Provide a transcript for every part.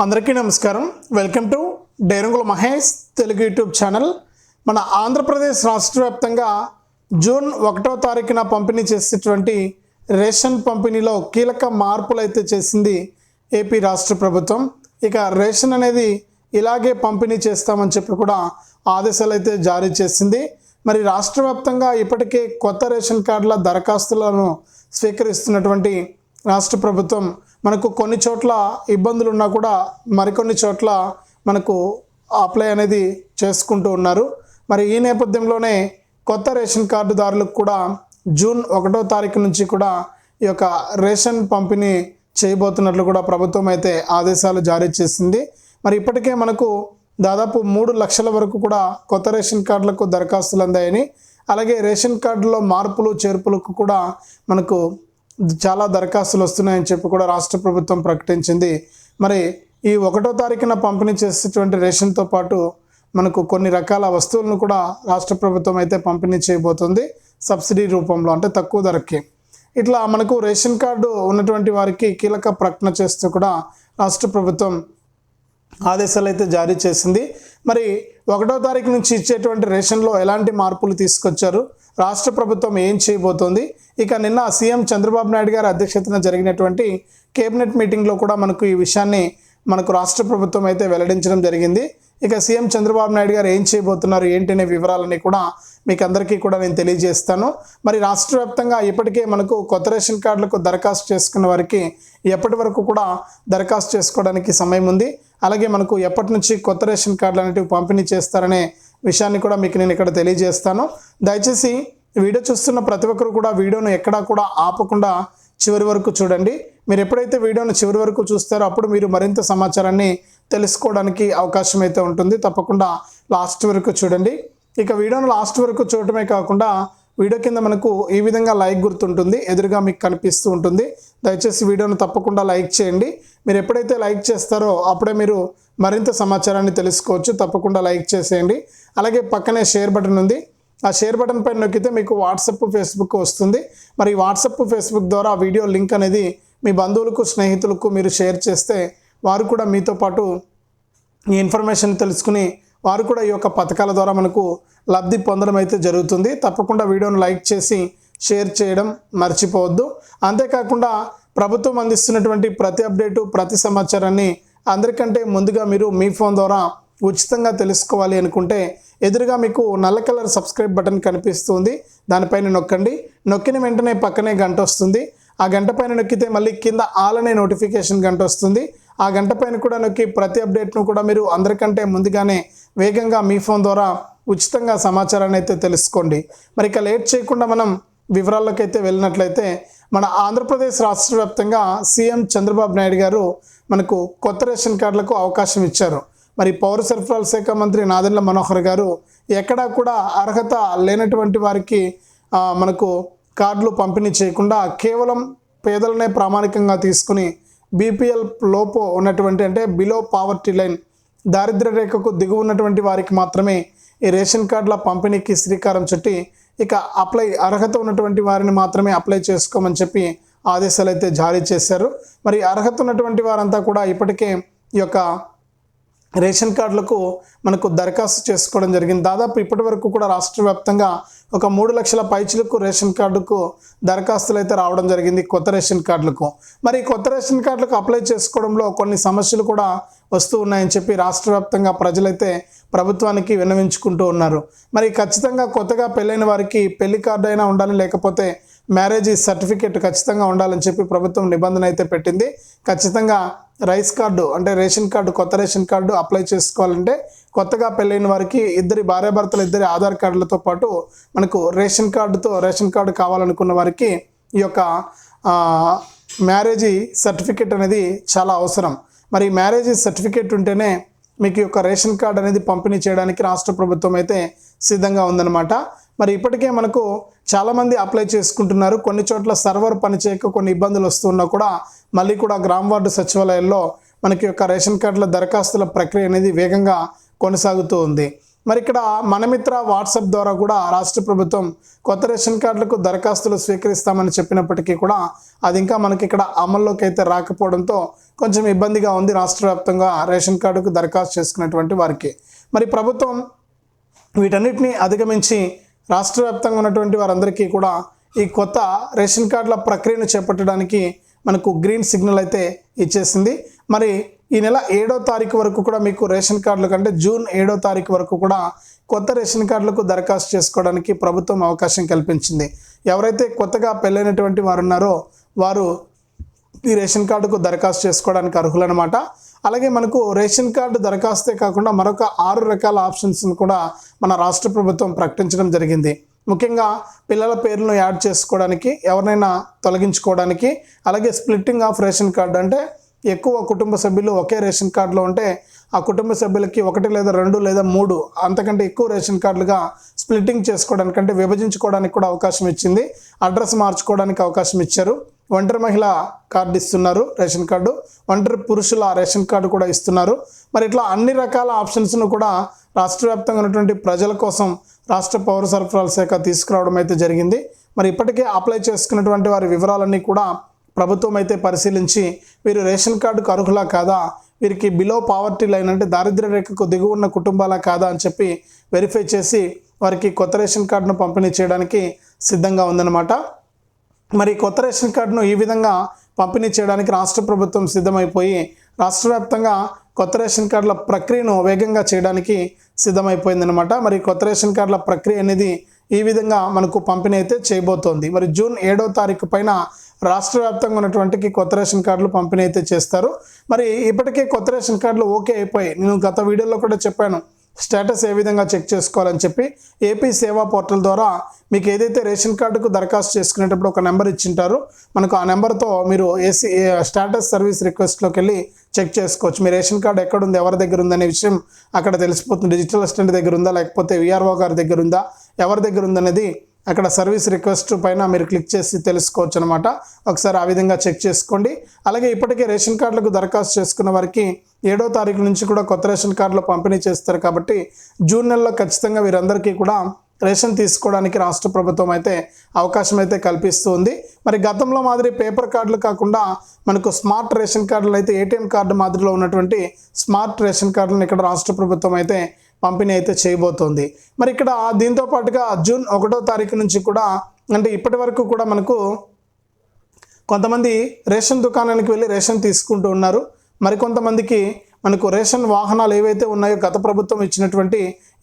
అందరికీ నమస్కారం. Welcome to Dairangula Mahesh Telugu YouTube channel. మన ఆంధ్రప్రదేశ్ రాష్ట్ర వ్యాప్తంగా జూన్ ఒకటో తారీఖున పంపిణీ చేసేటువంటి రేషన్ పంపిణీలో కీలక మార్పులు అయితే చేసింది ఏపీ రాష్ట్ర ప్రభుత్వం. ఇక రేషన్ అనేది ఇలాగే పంపిణీ చేస్తామని చెప్పి కూడా ఆదేశాలు అయితే జారీ చేసింది. మరి రాష్ట్ర వ్యాప్తంగా ఇప్పటికే కొత్త రేషన్ కార్డుల దరఖాస్తులను స్వీకరిస్తున్నటువంటి రాష్ట్ర ప్రభుత్వం మనకు కొన్ని చోట్ల ఇబ్బందులు ఉన్నా కూడా మరికొన్ని చోట్ల మనకు అప్లై అనేది చేసుకుంటూ ఉన్నారు. మరి ఈ నేపథ్యంలోనే కొత్త రేషన్ కార్డుదారులకు కూడా జూన్ ఒకటో తారీఖు నుంచి కూడా ఈ యొక్క రేషన్ పంపిణీ చేయబోతున్నట్లు కూడా ప్రభుత్వం అయితే ఆదేశాలు జారీ చేసింది. మరి ఇప్పటికే మనకు దాదాపు మూడు లక్షల వరకు కూడా కొత్త రేషన్ కార్డులకు దరఖాస్తులు అందాయని అలాగే రేషన్ కార్డులో మార్పులు చేర్పులకు కూడా మనకు చాలా దరఖాస్తులు వస్తున్నాయని చెప్పి కూడా రాష్ట్ర ప్రభుత్వం ప్రకటించింది. మరి ఈ ఒకటో తారీఖున పంపిణీ చేసేటువంటి రేషన్తో పాటు మనకు కొన్ని రకాల వస్తువులను కూడా రాష్ట్ర ప్రభుత్వం అయితే పంపిణీ చేయబోతుంది సబ్సిడీ రూపంలో అంటే తక్కువ ధరకి. ఇట్లా మనకు రేషన్ కార్డు ఉన్నటువంటి వారికి కీలక ప్రకటన చేస్తూ కూడా రాష్ట్ర ప్రభుత్వం ఆదేశాలు అయితే జారీ చేసింది. మరి ఒకటో తారీఖు నుంచి ఇచ్చేటువంటి రేషన్లో ఎలాంటి మార్పులు తీసుకొచ్చారు? రాష్ట్ర ప్రభుత్వం ఏం చేయబోతోంది? ఇక నిన్న సీఎం చంద్రబాబు నాయుడు గారి అధ్యక్షతన జరిగినటువంటి కేబినెట్ మీటింగ్లో కూడా మనకు ఈ విషయాన్ని మనకు రాష్ట్ర ప్రభుత్వం అయితే వెల్లడించడం జరిగింది. ఇక సీఎం చంద్రబాబు నాయుడు గారు ఏం చేయబోతున్నారు? ఏంటి అనే వివరాలని కూడా మీకు అందరికీ కూడా నేను తెలియజేస్తాను. మరి రాష్ట్ర వ్యాప్తంగా ఇప్పటికే మనకు కొత్త రేషన్ కార్డులకు దరఖాస్తు చేసుకున్న వారికి ఎప్పటి వరకు కూడా దరఖాస్తు చేసుకోవడానికి సమయం ఉంది. అలాగే మనకు ఎప్పటి నుంచి కొత్త రేషన్ కార్డులు అనేటివి పంపిణీ చేస్తారనే విషయాన్ని కూడా మీకు నేను ఇక్కడ తెలియజేస్తాను. దయచేసి వీడియో చూస్తున్న ప్రతి ఒక్కరు కూడా వీడియోను ఎక్కడా కూడా ఆపకుండా చివరి వరకు చూడండి. మీరు ఎప్పుడైతే వీడియోను చివరి వరకు చూస్తారో అప్పుడు మీరు మరింత సమాచారాన్ని తెలుసుకోవడానికి అవకాశం అయితే ఉంటుంది. తప్పకుండా లాస్ట్ వరకు చూడండి. ఇక వీడియోను లాస్ట్ వరకు చూడటమే కాకుండా వీడియో కింద మనకు ఈ విధంగా లైక్ గుర్తుంటుంది ఎదురుగా మీకు కనిపిస్తూ ఉంటుంది. దయచేసి వీడియోను తప్పకుండా లైక్ చేయండి. మీరు ఎప్పుడైతే లైక్ చేస్తారో అప్పుడే మీరు మరింత సమాచారాన్ని తెలుసుకోవచ్చు. తప్పకుండా లైక్ చేసేయండి. అలాగే పక్కనే షేర్ బటన్ ఉంది. ఆ షేర్ బటన్ పైన నొక్కితే మీకు వాట్సప్ ఫేస్బుక్ వస్తుంది. మరి వాట్సప్ ఫేస్బుక్ ద్వారా వీడియో లింక్ అనేది మీ బంధువులకు స్నేహితులకు మీరు షేర్ చేస్తే వారు కూడా మీతో పాటు ఈ ఇన్ఫర్మేషన్ తెలుసుకుని వారు కూడా ఈ యొక్క పథకాల ద్వారా మనకు లబ్ధి పొందడం అయితే జరుగుతుంది. తప్పకుండా వీడియోను లైక్ చేసి షేర్ చేయడం మర్చిపోవద్దు. అంతేకాకుండా ప్రభుత్వం అందిస్తున్నటువంటి ప్రతి అప్డేటు ప్రతి సమాచారాన్ని అందరికంటే ముందుగా మీరు మీ ఫోన్ ద్వారా ఉచితంగా తెలుసుకోవాలి అనుకుంటే ఎదురుగా మీకు నల్ల కలర్ సబ్స్క్రైబ్ బటన్ కనిపిస్తుంది. దానిపైన నొక్కండి. నొక్కిన వెంటనే పక్కనే గంట వస్తుంది. ఆ గంట పైన నొక్కితే మళ్ళీ కింద ఆల్ అనే నోటిఫికేషన్ గంట వస్తుంది. ఆ గంట పైన కూడా నొక్కి ప్రతి అప్డేట్ను కూడా మీరు అందరికంటే ముందుగానే వేగంగా మీ ఫోన్ ద్వారా ఉచితంగా సమాచారాన్ని అయితే తెలుసుకోండి. మరి ఇక లేట్ చేయకుండా మనం వివరాల్లోకైతే వెళ్ళినట్లయితే మన ఆంధ్రప్రదేశ్ రాష్ట్ర వ్యాప్తంగా సీఎం చంద్రబాబు నాయుడు గారు మనకు కొత్త రేషన్ కార్డులకు అవకాశం ఇచ్చారు. మరి పౌర సరఫరాల శాఖ మంత్రి నాదెండ్ల మనోహర్ గారు ఎక్కడా కూడా అర్హత లేనటువంటి వారికి మనకు కార్డులు పంపిణీ చేయకుండా కేవలం పేదలనే ప్రామాణికంగా తీసుకుని బీపీఎల్ లోపో ఉన్నటువంటి అంటే బిలో పావర్టీ లైన్ దారిద్ర రేఖకు దిగువ ఉన్నటువంటి వారికి మాత్రమే ఈ రేషన్ కార్డుల పంపిణీకి శ్రీకారం చుట్టి ఇక అప్లై అర్హత ఉన్నటువంటి వారిని మాత్రమే అప్లై చేసుకోమని చెప్పి ఆదేశాలు అయితే జారీ చేశారు. మరి అర్హత ఉన్నటువంటి వారంతా కూడా ఇప్పటికే ఈ యొక్క రేషన్ కార్డులకు మనకు దరఖాస్తు చేసుకోవడం జరిగింది. దాదాపు ఇప్పటి వరకు కూడా రాష్ట్ర వ్యాప్తంగా ఒక మూడు లక్షల పైచులకు రేషన్ కార్డుకు దరఖాస్తులు అయితే రావడం జరిగింది కొత్త రేషన్ కార్డులకు. మరి కొత్త రేషన్ కార్డులకు అప్లై చేసుకోవడంలో కొన్ని సమస్యలు కూడా వస్తూ ఉన్నాయని చెప్పి రాష్ట్ర వ్యాప్తంగా ప్రజలైతే ప్రభుత్వానికి విన్నవించుకుంటూ ఉన్నారు. మరి ఖచ్చితంగా కొత్తగా పెళ్ళైన వారికి పెళ్ళి కార్డు అయినా ఉండాలి లేకపోతే మ్యారేజ్ సర్టిఫికేట్ ఖచ్చితంగా ఉండాలని చెప్పి ప్రభుత్వం నిబంధన అయితే పెట్టింది. ఖచ్చితంగా రైస్ కార్డు అంటే రేషన్ కార్డు కొత్త రేషన్ కార్డు అప్లై చేసుకోవాలంటే కొత్తగా పెళ్ళైన వారికి ఇద్దరి భార్యాభర్తలు ఇద్దరి ఆధార్ కార్డులతో పాటు మనకు రేషన్ కార్డుతో రేషన్ కార్డు కావాలనుకున్న వారికి ఈ యొక్క మ్యారేజీ సర్టిఫికేట్ అనేది చాలా అవసరం. మరి మ్యారేజ్ సర్టిఫికేట్ ఉంటేనే మీకు ఈ యొక్క రేషన్ కార్డు అనేది పంపిణీ చేయడానికి రాష్ట్ర ప్రభుత్వం అయితే సిద్ధంగా ఉందన్నమాట. మరి ఇప్పటికే మనకు చాలామంది అప్లై చేసుకుంటున్నారు. కొన్ని చోట్ల సర్వర్ పనిచేయక కొన్ని ఇబ్బందులు వస్తున్నా కూడా మళ్ళీ కూడా గ్రామ వార్డు సచివాలయాల్లో మనకి యొక్క రేషన్ కార్డుల దరఖాస్తుల ప్రక్రియ అనేది వేగంగా కొనసాగుతూ ఉంది. మరి ఇక్కడ మనమిత్ర వాట్సాప్ ద్వారా కూడా రాష్ట్ర ప్రభుత్వం కొత్త రేషన్ కార్డులకు దరఖాస్తులు స్వీకరిస్తామని చెప్పినప్పటికీ కూడా అది ఇంకా మనకి ఇక్కడ అమల్లోకి అయితే రాకపోవడంతో కొంచెం ఇబ్బందిగా ఉంది రాష్ట్ర వ్యాప్తంగా రేషన్ కార్డుకు దరఖాస్తు చేసుకున్నటువంటి వారికి. మరి ప్రభుత్వం వీటన్నిటిని అధిగమించి రాష్ట్ర వ్యాప్తంగా ఉన్నటువంటి వారందరికీ కూడా ఈ కొత్త రేషన్ కార్డుల ప్రక్రియను చేపట్టడానికి మనకు గ్రీన్ సిగ్నల్ అయితే ఇచ్చేసింది. మరి ఈ నెల ఏడో తారీఖు వరకు కూడా మీకు రేషన్ కార్డుల కంటే జూన్ ఏడో తారీఖు వరకు కూడా కొత్త రేషన్ కార్డులకు దరఖాస్తు చేసుకోవడానికి ప్రభుత్వం అవకాశం కల్పించింది. ఎవరైతే కొత్తగా పెళ్ళైనటువంటి వారు ఉన్నారో వారు ఈ రేషన్ కార్డుకు దరఖాస్తు చేసుకోవడానికి అర్హులన్నమాట. అలాగే మనకు రేషన్ కార్డు దరఖాస్తే కాకుండా మరొక ఆరు రకాల ఆప్షన్స్ను కూడా మన రాష్ట్ర ప్రభుత్వం ప్రకటించడం జరిగింది. ముఖ్యంగా పిల్లల పేర్లను యాడ్ చేసుకోవడానికి ఎవరినైనా తొలగించుకోవడానికి అలాగే స్ప్లిట్టింగ్ ఆఫ్ రేషన్ కార్డు అంటే ఎక్కువ కుటుంబ సభ్యులు ఒకే రేషన్ కార్డులో ఉంటే ఆ కుటుంబ సభ్యులకి ఒకటి లేదా రెండు లేదా మూడు అంతకంటే ఎక్కువ రేషన్ కార్డులుగా స్ప్లిట్టింగ్ చేసుకోవడానికి అంటే విభజించుకోవడానికి కూడా అవకాశం ఇచ్చింది. అడ్రస్ మార్చుకోవడానికి అవకాశం ఇచ్చారు. ఒంటరి మహిళ కార్డు ఇస్తున్నారు రేషన్ కార్డు. ఒంటరి పురుషుల రేషన్ కార్డు కూడా ఇస్తున్నారు. మరి ఇట్లా అన్ని రకాల ఆప్షన్స్ను కూడా రాష్ట్ర వ్యాప్తంగా ఉన్నటువంటి ప్రజల కోసం రాష్ట్ర పౌర సరఫరాల శాఖ తీసుకురావడం అయితే జరిగింది. మరి ఇప్పటికే అప్లై చేసుకున్నటువంటి వారి వివరాలన్నీ కూడా ప్రభుత్వం అయితే పరిశీలించి వీరు రేషన్ కార్డుకు అర్హులా కాదా వీరికి బిలో పావర్టీ లైన్ అంటే దారిద్ర్య రేఖకు దిగువ ఉన్న కుటుంబాలా కాదా అని చెప్పి వెరిఫై చేసి వారికి కొత్త రేషన్ కార్డును పంపిణీ చేయడానికి సిద్ధంగా ఉందన్నమాట. మరి కొత్త రేషన్ కార్డును ఈ విధంగా పంపిణీ చేయడానికి రాష్ట్ర ప్రభుత్వం సిద్ధమైపోయి రాష్ట్ర వ్యాప్తంగా కొత్త రేషన్ కార్డుల ప్రక్రియను వేగంగా చేయడానికి సిద్ధమైపోయిందనమాట మరి కొత్త రేషన్ కార్డుల ప్రక్రియ అనేది ఈ విధంగా మనకు పంపిణీ అయితే చేయబోతోంది. మరి జూన్ ఏడో తారీఖు పైన రాష్ట్ర వ్యాప్తంగా ఉన్నటువంటి కొత్త రేషన్ కార్డులు పంపిణీ అయితే చేస్తారు. మరి ఇప్పటికే కొత్త రేషన్ కార్డులు ఓకే అయిపోయాయి. నేను గత వీడియోలో కూడా చెప్పాను. స్టేటస్ ఏ విధంగా చెక్ చేసుకోవాలని చెప్పి ఏపీ సేవా పోర్టల్ ద్వారా మీకు ఏదైతే రేషన్ కార్డుకు దరఖాస్తు చేసుకునేటప్పుడు ఒక నెంబర్ ఇచ్చింటారో మనకు ఆ నెంబర్తో మీరు ఏసీ స్టేటస్ సర్వీస్ రిక్వెస్ట్లోకి వెళ్ళి చెక్ చేసుకోవచ్చు. మీ రేషన్ కార్డు ఎక్కడుంది ఎవరి దగ్గర ఉందనే విషయం అక్కడ తెలిసిపోతుంది. డిజిటల్ అసిస్టెంట్ దగ్గర ఉందా లేకపోతే విఆర్ఓ గారి దగ్గర ఉందా ఎవరి దగ్గర ఉందనేది అక్కడ సర్వీస్ రిక్వెస్ట్ పైన మీరు క్లిక్ చేసి తెలుసుకోవచ్చు అనమాట ఒకసారి ఆ విధంగా చెక్ చేసుకోండి. అలాగే ఇప్పటికే రేషన్ కార్డులకు దరఖాస్తు చేసుకున్న వారికి ఏడో తారీఖు నుంచి కూడా కొత్త రేషన్ కార్డులు పంపిణీ చేస్తారు కాబట్టి జూన్ నెలలో ఖచ్చితంగా వీరందరికీ కూడా రేషన్ తీసుకోవడానికి రాష్ట్ర ప్రభుత్వం అయితే అవకాశం అయితే కల్పిస్తుంది మరి గతంలో మాదిరి పేపర్ కార్డులు కాకుండా మనకు స్మార్ట్ రేషన్ కార్డులు అయితే ఏటీఎం కార్డు మాదిరిలో ఉన్నటువంటి స్మార్ట్ రేషన్ కార్డులను ఇక్కడ రాష్ట్ర ప్రభుత్వం అయితే పంపిణీ అయితే చేయబోతోంది. మరి ఇక్కడ దీంతో పాటుగా జూన్ ఒకటో తారీఖు నుంచి కూడా అంటే ఇప్పటి వరకు కూడా మనకు కొంతమంది రేషన్ దుకాణానికి వెళ్ళి రేషన్ తీసుకుంటూ ఉన్నారు. మరికొంతమందికి మనకు రేషన్ వాహనాలు ఏవైతే ఉన్నాయో గత ప్రభుత్వం ఇచ్చినటువంటి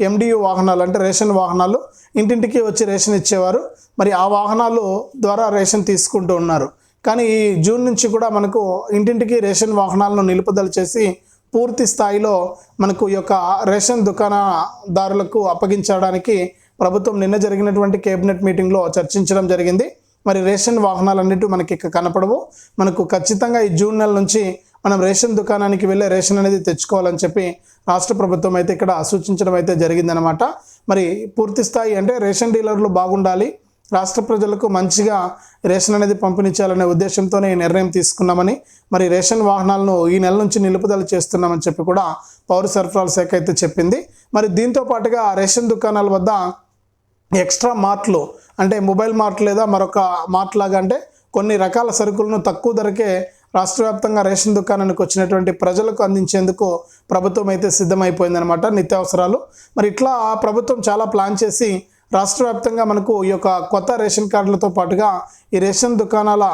ఎండియు వాహనాలు అంటే రేషన్ వాహనాలు ఇంటింటికి వచ్చి రేషన్ ఇచ్చేవారు. మరి ఆ వాహనాలు ద్వారా రేషన్ తీసుకుంటూ ఉన్నారు. కానీ ఈ జూన్ నుంచి కూడా మనకు ఇంటింటికి రేషన్ వాహనాలను నిలుపుదల చేసి పూర్తి స్థాయిలో మనకు ఈ యొక్క రేషన్ దుకాణదారులకు అప్పగించడానికి ప్రభుత్వం నిన్న జరిగినటువంటి కేబినెట్ మీటింగ్లో చర్చించడం జరిగింది. మరి రేషన్ వాహనాలన్నిటి మనకి ఇక్కడ కనపడవు. మనకు ఖచ్చితంగా ఈ జూన్ నెల నుంచి మనం రేషన్ దుకాణానికి వెళ్ళే రేషన్ అనేది తెచ్చుకోవాలని చెప్పి రాష్ట్ర ప్రభుత్వం అయితే ఇక్కడ సూచించడం అయితే జరిగిందనమాట మరి పూర్తి స్థాయి అంటే రేషన్ డీలర్లు బాగుండాలి రాష్ట్ర ప్రజలకు మంచిగా రేషన్ అనేది పంపిణీ చేయాలనే ఉద్దేశంతోనే ఈ నిర్ణయం తీసుకున్నామని మరి రేషన్ వాహనాలను ఈ నెల నుంచి నిలుపుదల చేస్తున్నామని చెప్పి కూడా పౌర సరఫరాల శాఖ అయితే చెప్పింది. మరి దీంతో పాటుగా రేషన్ దుకాణాల వద్ద ఎక్స్ట్రా మార్ట్లు అంటే మొబైల్ మార్ట్ లేదా మరొక మార్ట్ లాగా అంటే కొన్ని రకాల సరుకులను తక్కువ ధరకే రాష్ట్ర వ్యాప్తంగా రేషన్ దుకాణానికి వచ్చినటువంటి ప్రజలకు అందించేందుకు ప్రభుత్వం అయితే సిద్ధమైపోయిందనమాట నిత్యావసరాలు. మరి ఇట్లా ప్రభుత్వం చాలా ప్లాన్ చేసి రాష్ట్ర వ్యాప్తంగా మనకు ఈ యొక్క కొత్త రేషన్ కార్డులతో పాటుగా ఈ రేషన్ దుకాణాల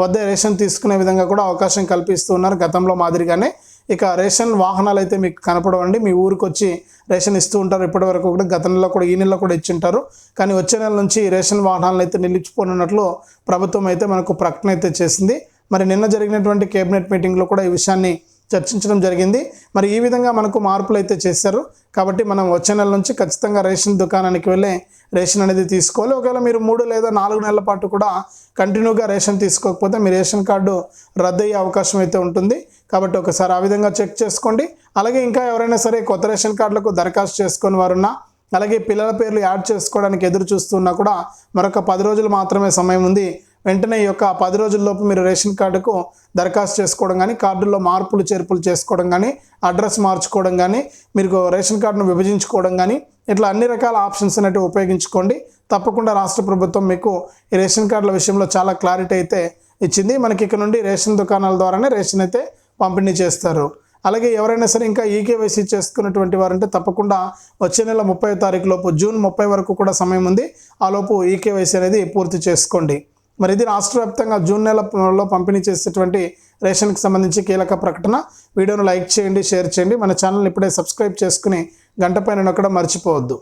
వద్ద రేషన్ తీసుకునే విధంగా కూడా అవకాశం కల్పిస్తూ ఉన్నారు గతంలో మాదిరిగానే ఇక రేషన్ వాహనాలు అయితే మీకు కనపడవండి. మీ ఊరికి వచ్చి రేషన్ ఇస్తూ ఉంటారు. ఇప్పటి వరకు కూడా గత నెలలో కూడా ఈ నెలలో కూడా ఇచ్చింటారు. కానీ వచ్చే నెల నుంచి రేషన్ వాహనాలను అయితే నిలిచిపోనున్నట్లు ప్రభుత్వం అయితే మనకు ప్రకటన అయితే చేసింది. మరి నిన్న జరిగినటువంటి కేబినెట్ మీటింగ్లో కూడా ఈ విషయాన్ని చర్చించడం జరిగింది. మరి ఈ విధంగా మనకు మార్పులు అయితే చేశారు. కాబట్టి మనం వచ్చే నెల నుంచి ఖచ్చితంగా రేషన్ దుకాణానికి వెళ్ళే రేషన్ అనేది తీసుకోవాలి. ఒకవేళ మీరు మూడు లేదా నాలుగు నెలల పాటు కూడా కంటిన్యూగా రేషన్ తీసుకోకపోతే మీ రేషన్ కార్డు రద్దు అయ్యే అవకాశం అయితే ఉంటుంది. కాబట్టి ఒకసారి ఆ విధంగా చెక్ చేసుకోండి. అలాగే ఇంకా ఎవరైనా సరే కొత్త రేషన్ కార్డులకు దరఖాస్తు చేసుకొని వారున్నా అలాగే పిల్లల పేర్లు యాడ్ చేసుకోవడానికి ఎదురు చూస్తున్నా కూడా మరొక పది రోజులు మాత్రమే సమయం ఉంది. వెంటనే ఈ యొక్క పది రోజుల్లోపు మీరు రేషన్ కార్డుకు దరఖాస్తు చేసుకోవడం కానీ కార్డుల్లో మార్పులు చేర్పులు చేసుకోవడం కానీ అడ్రస్ మార్చుకోవడం కానీ మీరు రేషన్ కార్డును విభజించుకోవడం కానీ ఇట్లా అన్ని రకాల ఆప్షన్స్ అనేవి ఉపయోగించుకోండి. తప్పకుండా రాష్ట్ర ప్రభుత్వం మీకు ఈ రేషన్ కార్డుల విషయంలో చాలా క్లారిటీ అయితే ఇచ్చింది. మనకి ఇక్కడ నుండి రేషన్ దుకాణాల ద్వారానే రేషన్ అయితే పంపిణీ చేస్తారు. అలాగే ఎవరైనా సరే ఇంకా ఈకేవైసీ చేసుకున్నటువంటి వారంటే తప్పకుండా వచ్చే నెల ముప్పై తారీఖు లోపు జూన్ ముప్పై వరకు కూడా సమయం ఉంది. ఆ లోపు ఈకేవైసీ అనేది పూర్తి చేసుకోండి. మరి ఇది రాష్ట్ర వ్యాప్తంగా జూన్ నెలలో పంపిణీ చేసేటువంటి రేషన్కి సంబంధించి కీలక ప్రకటన. వీడియోను లైక్ చేయండి షేర్ చేయండి. మన ఛానల్ ఇప్పుడే సబ్స్క్రైబ్ చేసుకుని గంట పైన నొక్కడం మర్చిపోవద్దు.